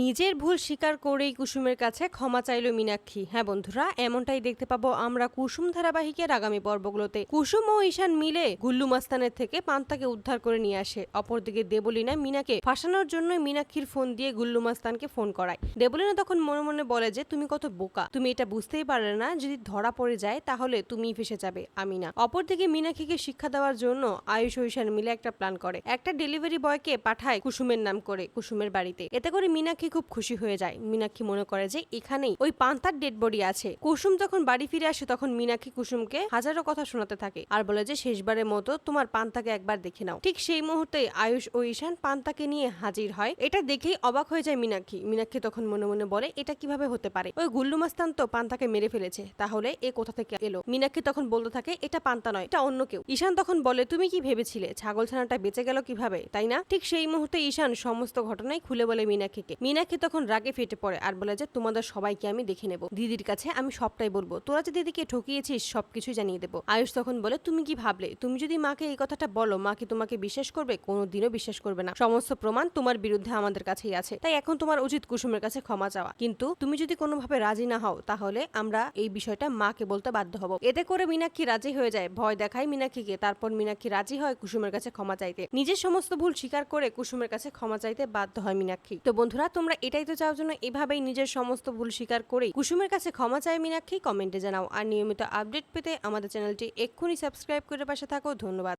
নিজের ভুল স্বীকার করেই কুসুমের কাছে ক্ষমা চাইল মীনাক্ষী। হ্যাঁ বন্ধুরা, এমনটাই দেখতে পাবো আমরা কুসুম ধারাবাহিকের আগামী পর্বগুলোতে। কুসুম ও ঈশান মিলে গুল্লু মাস্তানের থেকে পান্তাকে উদ্ধার করে নিয়ে আসে। অপরদিকে দেবলীনা মিনাকে ফাঁসানোর জন্য মীনাক্ষীর ফোন দিয়ে গুল্লু মাস্তানকে ফোন করায়। দেবলীনা তখন মনে মনে বলে যে, তুমি কত বোকা। তুমি এটা বুঝতেই পারলে না, যদি ধরা পড়ে যায় তাহলে তুমিই ফেসে যাবে আমি না অপরদিকে মীনাক্ষীকে শিক্ষা দেওয়ার জন্য আয়ুষ ও ঈশান মিলে একটা প্ল্যান করে। একটা ডেলিভারি বয়কে পাঠায় কুসুমের নাম করে কুসুমের বাড়িতে। এতে করে মীনাক্ষী খুব খুশি হয়ে যায়। মীনাক্ষী মনে করে যে এখানেই ওই পান্তার ডেড বডি আছে। কুসুম যখন বাড়ি ফিরে আসে তখন মীনাক্ষী কুসুমকে হাজারো কথা শোনাতে থাকে আর বলে যে শেষবারের মতো তোমার পান্তাকে একবার দেখে নাও। ঠিক সেই মুহূর্তে আয়ুষ ও ঈশান পান্তাকে নিয়ে হাজির হয়। এটা দেখেই অবাক হয়ে যায় মীনাক্ষী। মীনাক্ষী তখন মনে মনে বলে, এটা কীভাবে হতে পারে? ওই গুল্লু মাস্তান তো পান্তাকে মেরে ফেলেছে। তাহলে এ কোথা থেকে এলো? মীনাক্ষী তখন বলতে থাকে, এটা পান্তা নয়, এটা অন্য কেউ। ঈশান তখন বলে, তুমি কি ভেবেছিলে? ছাগল ছানাটা বেঁচে গেল কীভাবে? তাই না? ঠিক সেই মুহূর্তে ঈশান সমস্ত ঘটনাই খুলে বলে মীনাক্ষীকে। মীনাক্ষী তখন রাগে ফেটে পড়ে আর বলে যে, তোমাদের সবাইকে আমি দেখে নেব। দিদির কাছে আমি সবটাই বলব। তোরা যে দিদিকে ঠকিয়েছিস সবকিছু জানিয়ে দেবো। আয়ুষ তখন বলে, তুমি কি ভাবলে? তুমি যদি মাকে এই কথাটা বলো, মা কি তোমাকে বিশ্বাস করবে? কোনোদিনও বিশ্বাস করবে না। সমস্ত প্রমাণ তোমার বিরুদ্ধে আমাদের কাছেই আছে। তাই এখন তোমার উচিত কুসুমের কাছে ক্ষমা চাওয়া। কিন্তু তুমি যদি কোনোভাবে রাজি না হও, তাহলে আমরা এই বিষয়টা মাকে বলতে বাধ্য হব। এতে করে মিনাক্ষী রাজি হয়ে যায়। ভয় দেখায় মিনাক্ষীকে। তারপর মীনাক্ষী রাজি হয় কুসুমের কাছে ক্ষমা চাইতে। নিজের সমস্ত ভুল স্বীকার করে কুসুমের কাছে ক্ষমা চাইতে বাধ্য হয় মিনাক্ষী। তো বন্ধুরা তোমরা এটাই তো চাও জন্য এভাবেই নিজের সমস্ত ভুল স্বীকার করে কুসুমের কাছে ক্ষমা চায় মিনাক্ষী, কমেন্টে জানাও। আর নিয়মিত আপডেট পেতে আমাদের চ্যানেলটি এক্ষুনি সাবস্ক্রাইব করে পাশে থাকো। ধন্যবাদ।